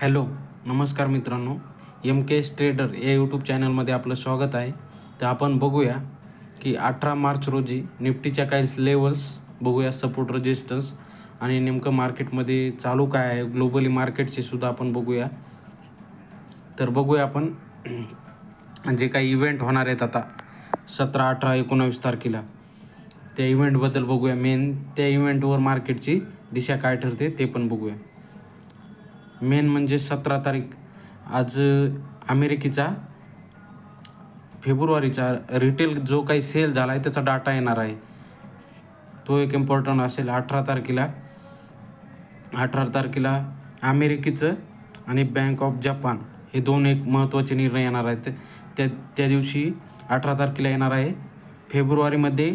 Hello नमस्कार मित्रांनो. M K S trader या यूट्यूब चॅनलमध्ये आपलं स्वागत आहे. तर आपण बघूया की अठरा मार्च रोजी निफ्टीच्या काही लेवल्स बघूया सपोर्ट रेजिस्टन्स आणि नेमकं मार्केटमध्ये चालू काय आहे ग्लोबली मार्केटचे सुद्धा आपण बघूया. तर बघूया आपण जे काही इव्हेंट होणार आहेत आता सतरा अठरा एकोणावीस तारखेला. त्या इव्हेंटबद्दल बघूया. मेन त्या इव्हेंटवर मार्केटची दिशा काय ठरते ते पण बघूया. मेन म्हणजे सतरा तारीख. आज अमेरिकेचा फेब्रुवारीचा रिटेल जो काही सेल झाला आहे त्याचा डाटा येणार आहे. तो एक इम्पॉर्टंट असेल अठरा तारखेला. अठरा तारखेला अमेरिकेचं आणि बँक ऑफ जपान हे दोन एक महत्त्वाचे निर्णय येणार आहेत. त्या त्या दिवशी अठरा तारखेला येणार आहे. फेब्रुवारीमध्ये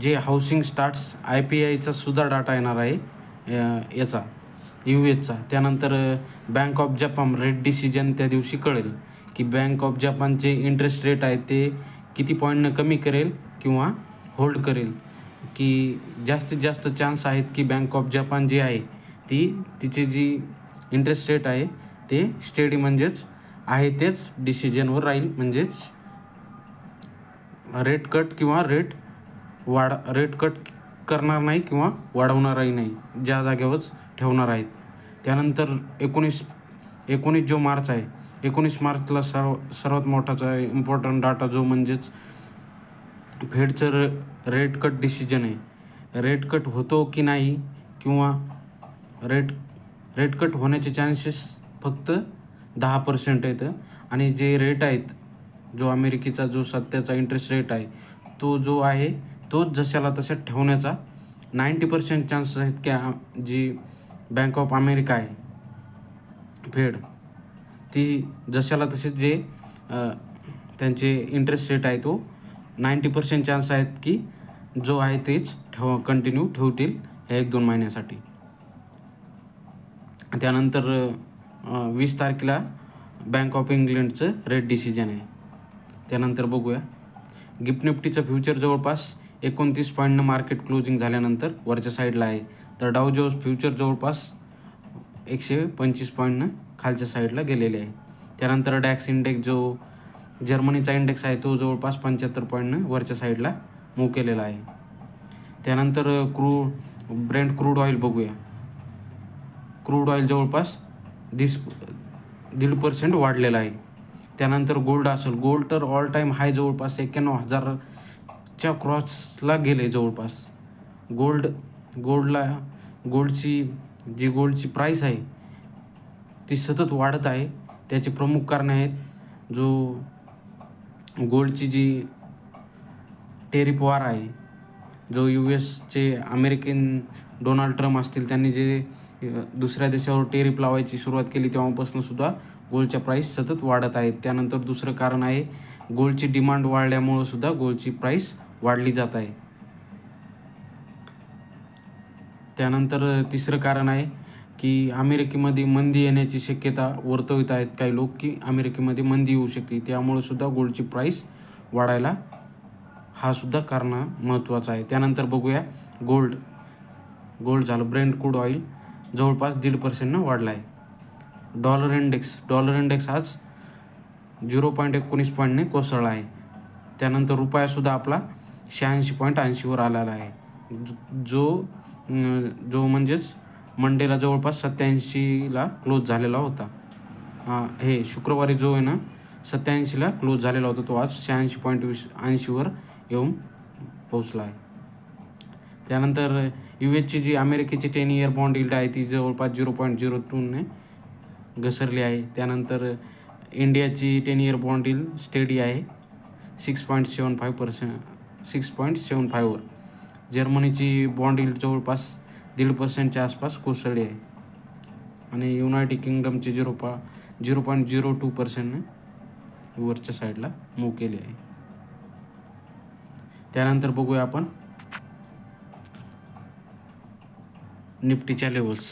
जे हाऊसिंग स्टार्ट्स आय पी आयचा सुद्धा डाटा येणार आहे याचा. यू एसचा त्यानंतर Bank of Japan rate decision त्या दिवशी कळेल की बँक ऑफ जपानचे इंटरेस्ट रेट आहे ते किती पॉईंटनं कमी करेल किंवा होल्ड करेल. की जास्तीत जास्त चान्स आहेत की बँक ऑफ जपान जी आहे ती तिची जी इंटरेस्ट रेट आहे ते स्टेडी म्हणजेच आहे तेच डिसिजनवर राहील. म्हणजेच रेट कट किंवा रेट वाढ रेट कट करणार नाही किंवा वाढवणारही नाही. ज्या जागेवरच ठेवणार आहेत. त्यानंतर एकोणीस एकोणीस जो मार्च आहे एकोणीस मार्चला सर्व सर्वात मोठाचा इम्पॉर्टंट डाटा जो म्हणजेच फेडचं र रेट कट डिसिजन आहे. रेट कट होतो की नाही किंवा रेट रेट कट होण्याचे चान्सेस फक्त दहा पर्सेंट आहेत. आणि जे रेट आहेत जो अमेरिकेचा जो सध्याचा इंटरेस्ट रेट आहे तो जो आहे तो जशाला तशा ठेवण्याचा नाईंटी पर्सेंट चान्सेस आहेत की जी बँक ऑफ अमेरिका आहे फेड ती जशाला तसे जे त्यांचे इंटरेस्ट रेट आहे तो नाईंटी पर्सेंट चान्स आहेत की जो आहे तेच ठेव कंटिन्यू ठेवतील ह्या एक दोन महिन्यासाठी. त्यानंतर वीस तारखेला बँक ऑफ इंग्लंडचं रेट डिसिजन आहे. त्यानंतर बघूया. गिफ्ट निफ्टीचं फ्युचर जवळपास एकोणतीस पॉईंटनं मार्केट क्लोजिंग झाल्यानंतर वरच्या साईडला आहे. तर डाव जोस फ्युचर जवळपास एकशे पंचवीस पॉईंटनं खालच्या साईडला गेलेले आहे. त्यानंतर डॅक्स इंडेक्स जो जर्मनीचा इंडेक्स आहे तो जवळपास पंच्याहत्तर पॉईंटनं वरच्या साईडला मूव केलेला आहे. त्यानंतर क्रू ब्रँड क्रूड ऑइल बघूया. क्रूड ऑइल जवळपास दिस दीड पर्सेंट वाढलेला आहे. त्यानंतर गोल्ड असेल गोल्ड तर ऑल टाईम हाय जवळपास एक्क्याण्णव च्या क्रॉसला गेले जवळपास. गोल्ड गोल्डला गोल्डची जी गोल्डची प्राईस आहे ती सतत वाढत आहे. त्याचे प्रमुख कारण आहेत जो गोल्डची जी टेरिप वार आहे जो यू एसचे अमेरिकन डोनाल्ड ट्रम्प असतील त्यांनी जे दुसऱ्या देशावर टेरिप लावायची सुरुवात केली तेव्हापासून सुद्धा गोल्डच्या प्राईस सतत वाढत आहेत. त्यानंतर दुसरं कारण आहे गोल्डची डिमांड वाढल्यामुळं सुद्धा गोल्डची प्राईस वाढली जात आहे. त्यानंतर तिसरं कारण आहे की अमेरिकेमध्ये मंदी येण्याची शक्यता वर्तवित आहेत काही लोक की अमेरिकेमध्ये मंदी येऊ शकते. त्यामुळंसुद्धा गोल्डची प्राईस वाढायला हा सुद्धा कारण महत्त्वाचा आहे. त्यानंतर बघूया गोल्ड गोल्ड झालं. ब्रेंड क्रूड ऑइल जवळपास दीड पर्सेंटनं वाढला आहे डॉलर इंडेक्स डॉलर इंडेक्स आज झिरो पॉईंट एकोणीस पॉईंटने कोसळला आहे. त्यानंतर रुपयासुद्धा आपला शहाऐंशी पॉईंट ऐंशीवर आलेला आहे. जो- जो म्हणजेच मंडेला जवळपास सत्याऐंशीला क्लोज झालेला होता. हे शुक्रवारी जो आहे ना सत्याऐंशीला क्लोज झालेला होता तो आज शहाऐंशी पॉईंट वीस ऐंशीवर येऊन पोहोचला आहे. त्यानंतर यू एचची जी अमेरिकेची टेन इयर बॉन्ड इल्ड आहे ती जवळपास झिरो पॉईंट झिरो टूने घसरली आहे. त्यानंतर इंडियाची ten year bond yield steady आहे six point seven five percent six point seven फायवर जर्मनीची बॉन्ड इल्ड जवळपास दीड पर्सेंटच्या आसपास कोसळली आहे. आणि युनायटेड किंगडमचे झिरो पा झिरो पॉईंट झिरो टू पर्सेंटने वरच्या साईडला मूव्ह केली आहे. त्यानंतर बघूया आपण निफ्टीच्या लेवल्स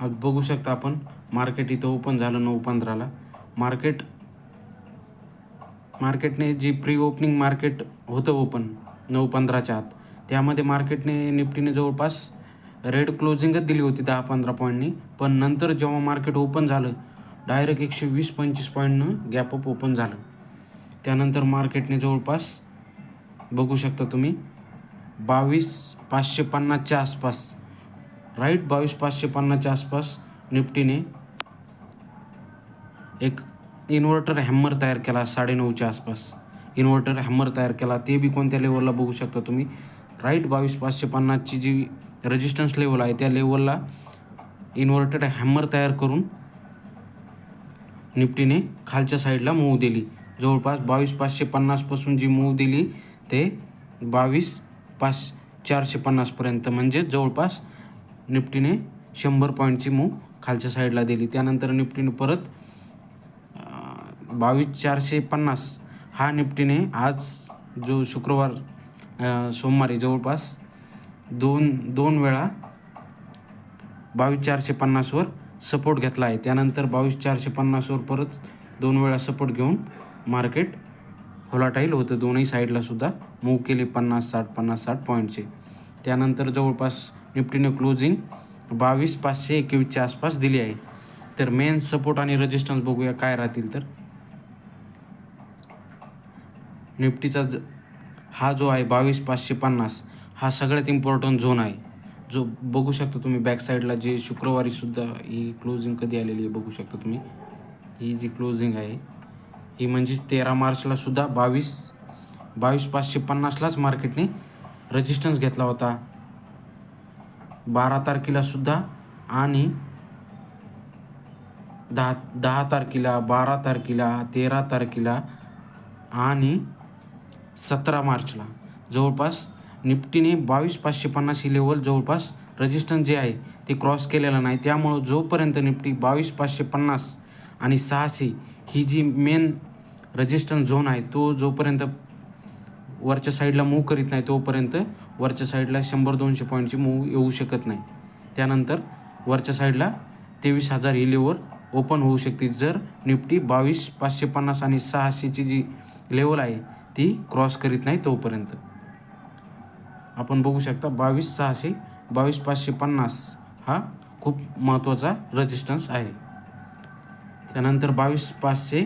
आज बघू शकता आपण मार्केट इथं ओपन झालं नऊ पंधराला. मार्केट मार्केटने जी प्री ओपनिंग मार्केट होतं ओपन नऊ पंधराच्या आत त्यामध्ये मार्केटने निफ्टीने जवळपास रेड क्लोजिंगच दिली होती दहा पंधरा पॉईंटनी पण नंतर जेव्हा मार्केट ओपन झालं डायरेक्ट एकशे वीस पंचवीस पॉईंटनं गॅप अप ओपन झालं. त्यानंतर मार्केटने जवळपास बघू शकता तुम्ही बावीस पाचशे पन्नासच्या आसपास राईट बावीस पाचशे पन्नासच्या आसपास निफ्टीने एक इन्व्हर्टर हॅमर तयार केला साडेनऊच्या आसपास. इन्व्हर्टर हॅमर तयार केला. ते बी कोणत्या लेवलला बघू शकता तुम्ही? राईट बावीस पाचशे पन्नासची जी रेजिस्टन्स लेवल आहे त्या लेवलला इन्व्हर्टेड हॅमर तयार करून निफ्टीने खालच्या साईडला मूव दिली. जवळपास बावीस पाचशे पन्नासपासून जी मूव दिली ते बावीस पाच चारशे पन्नासपर्यंत म्हणजे जवळपास निफ्टीने शंभर पॉईंटची मूव खालच्या साईडला दिली. त्यानंतर निफ्टीने परत बावीस चारशे पन्नास हा निफ्टीने आज जो शुक्रवार सोमवारी जवळपास दोन दोन वेळा बावीस चारशे पन्नासवर सपोर्ट घेतला आहे. त्यानंतर बावीस चारशे पन्नासवर परत दोन वेळा सपोर्ट घेऊन मार्केट होलाटाईल होतं. दोन्ही साईडलासुद्धा मूव केले पन्नास साठ पन्नास साठ पॉईंटचे त्यानंतर जवळपास निफ्टीने क्लोजिंग बावीस पाचशे एकवीसच्या आसपास दिली आहे. तर मेन सपोर्ट आणि रेजिस्टन्स बघूया काय राहतील तर. निफ्टीचा ज हा जो आहे बावीस पाचशे पन्नास हा सगळ्यात इम्पॉर्टंट झोन आहे. जो बघू शकता तुम्ही बॅक साईडला जे शुक्रवारीसुद्धा ही क्लोजिंग कधी आलेली आहे बघू शकता तुम्ही. ही जी क्लोजिंग आहे ही म्हणजे तेरा मार्चला सुद्धा बावीस बावीस पाचशे पन्नासलाच मार्केटने रजिस्टन्स घेतला होता. बारा तारखेला सुद्धा आणि दहा दहा तारखेला बारा तारखेला तेरा तारखेला आणि सतरा मार्चला. जवळपास निफ्टीने बावीस पाचशे पन्नास ही लेवल जवळपास रजिस्टन्स जे आहे ते क्रॉस केलेलं नाही. त्यामुळं जोपर्यंत निफ्टी बावीस पाचशे पन्नास आणि सहाशे ही जी मेन रजिस्टन्स झोन आहे तो जोपर्यंत वरच्या साईडला मूव करीत नाही तोपर्यंत वरच्या साईडला शंभर दोनशे पॉईंटची मूव येऊ शकत नाही. त्यानंतर वरच्या साईडला तेवीस हजार ही लेवल ओपन होऊ शकते. जर निफ्टी बावीस पाचशे पन्नास आणि सहाशेची जी लेवल आहे ती क्रॉस करीत नाही तोपर्यंत. आपण बघू शकता बावीस सहाशे बावीस पाचशे पन्नास हा खूप महत्त्वाचा रजिस्टन्स आहे. त्यानंतर बावीस पाचशे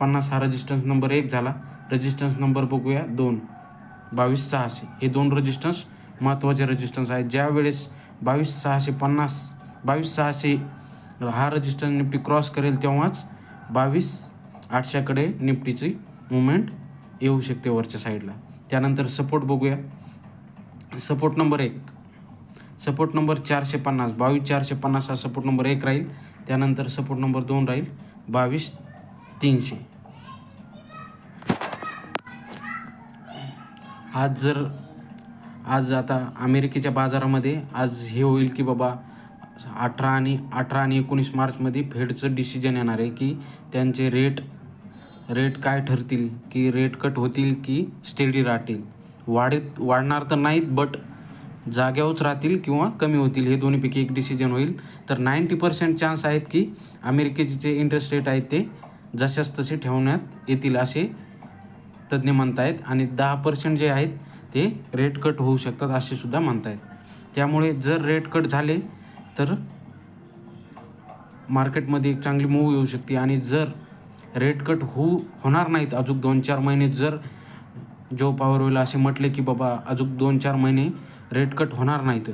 पन्नास हा रजिस्टन्स नंबर एक झाला. रजिस्टन्स नंबर बघूया दोन. बावीस सहाशे. हे दोन रजिस्टन्स महत्त्वाचे रजिस्टन्स आहेत. ज्या वेळेस बावीस सहाशे पन्नास बावीस सहाशे हा रजिस्टन्स निफ्टी क्रॉस करेल तेव्हाच बावीस आठशेकडे निफ्टीची मुवमेंट येऊ शकते वरच्या साईडला त्यानंतर सपोर्ट बघूया. सपोर्ट नंबर एक. सपोर्ट नंबर चारशे पन्नास. बावीस चारशे पन्नास हा सपोर्ट नंबर एक राहील. त्यानंतर सपोर्ट नंबर दोन राहील. बावीस तीनशे. आज जर आज आता अमेरिकेच्या बाजारामध्ये आज हे होईल की बाबा अठरा आणि अठरा आणि एकोणीस मार्चमध्ये फेडचं डिसिजन येणार आहे की त्यांचे रेट रेट काय ठरतील की रेट कट होतील की स्टेडी राहतील? वाढत वाढणार तर नाहीत बट जाग्यावरच राहतील किंवा कमी होतील. हे दोन्हीपैकी एक डिसिजन होईल. तर नाईंटी पर्सेंट चान्स आहेत की अमेरिकेचे जे इंटरेस्ट रेट आहेत ते जशाच तसे ठेवण्यात येतील असे तज्ज्ञ म्हणतायत. आणि दहा पर्सेंट जे आहेत ते रेट कट होऊ शकतात असे सुद्धा म्हणतायत. त्यामुळे जर रेट कट झाले तर मार्केटमध्ये एक चांगली मूव येऊ शकते. आणि जर रेट कट होऊ होणार नाहीत अजून दोन चार महिने. जर जो पॉवर होईल असे म्हटले की बाबा अजून दोन चार महिने रेट कट होणार नाहीत.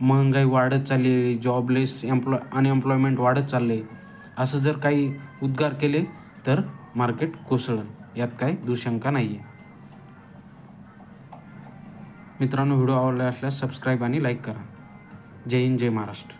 महागाई वाढत चालली आहे जॉबलेस एम्प्लॉय अनएम्प्लॉयमेंट वाढत चाललं. आहे असं जर काही उद्गार केले तर मार्केट कोसळेल. यात काही दुशंका नाही आहे मित्रांनो व्हिडिओ आवडला असल्यास सबस्क्राईब आणि लाईक करा. जय हिंद जय महाराष्ट्र.